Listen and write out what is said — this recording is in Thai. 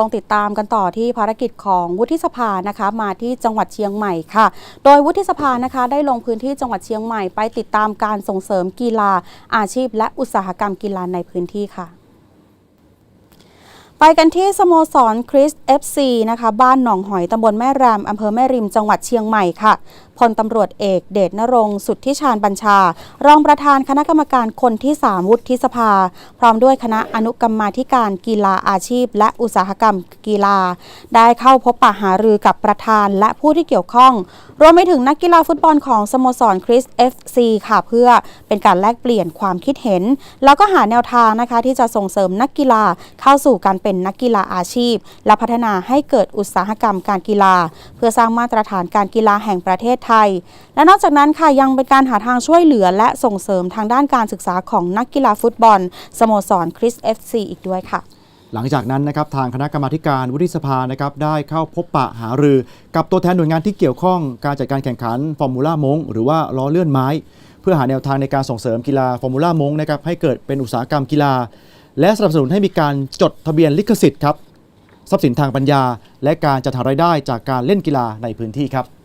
ลองติดตามกันต่อที่ภารกิจของวุฒิสภานะคะมาที่จังหวัดเชียงใหม่ค่ะ โดยวุฒิสภานะคะได้ลงพื้นที่จังหวัดเชียงใหม่ไปติดตามการส่งเสริมกีฬาอาชีพ และอุตสาหกรรมกีฬาในพื้นที่ค่ะไปกันที่สโมสรคริส FC นะคะ บ้านหนองหอยตำบลแม่แรมอำเภอแม่ริมจังหวัดเชียงใหม่ค่ะพลตำรวจเอกเดชนรงสุทธิชาญบัญชา รองประธานคณะกรรมการคนที่3วุฒิสภา พร้อมด้วยคณะอนุกรรมาธิการกีฬาอาชีพ และอุตสาหกรรมกีฬา ได้เข้าพบปะหารือกับประธานและผู้ที่เกี่ยวข้อง รวมไปถึงนักกีฬาฟุตบอลของสโมสรคริส FC ค่ะเพื่อเป็นการแลกเปลี่ยนความคิดเห็น แล้วก็หาแนวทางนะคะที่จะส่งเสริมนักกีฬาเข้าสู่การเป็นนักกีฬาอาชีพ และพัฒนาให้เกิดอุตสาหกรรมการกีฬา เพื่อสร้างมาตรฐานการกีฬาแห่งประเทศไทย และนอกจากนั้นค่ะยังเป็นการหาทางช่วยเหลือและส่งเสริมทางด้านการศึกษาของนักกีฬาฟุตบอลสโมสรคริส FC อีกด้วยค่ะหลังจากนั้นนะครับทางคณะกรรมาการวุฒิสภานะครับได้เข้าพบปะหารือ กับตัวแทนหน่วยงานที่เกี่ยวข้องการจัดการแข่งขันฟอร์มูล่ามงหรือว่าล้อเลื่อนไม้ เพื่อหาแนวทางในการส่งเสริมกีฬาฟอร์มูล่ามงนะครับให้เกิดเป็นอุตสาหกรรมกีฬา และสนับสนุนให้มีการจดทะเบียนลิขสิทธิ์ครับทรัพย์สินทางปัญญา และการจัดหารายได้จากการเล่นกีฬาในพื้นที่ครับ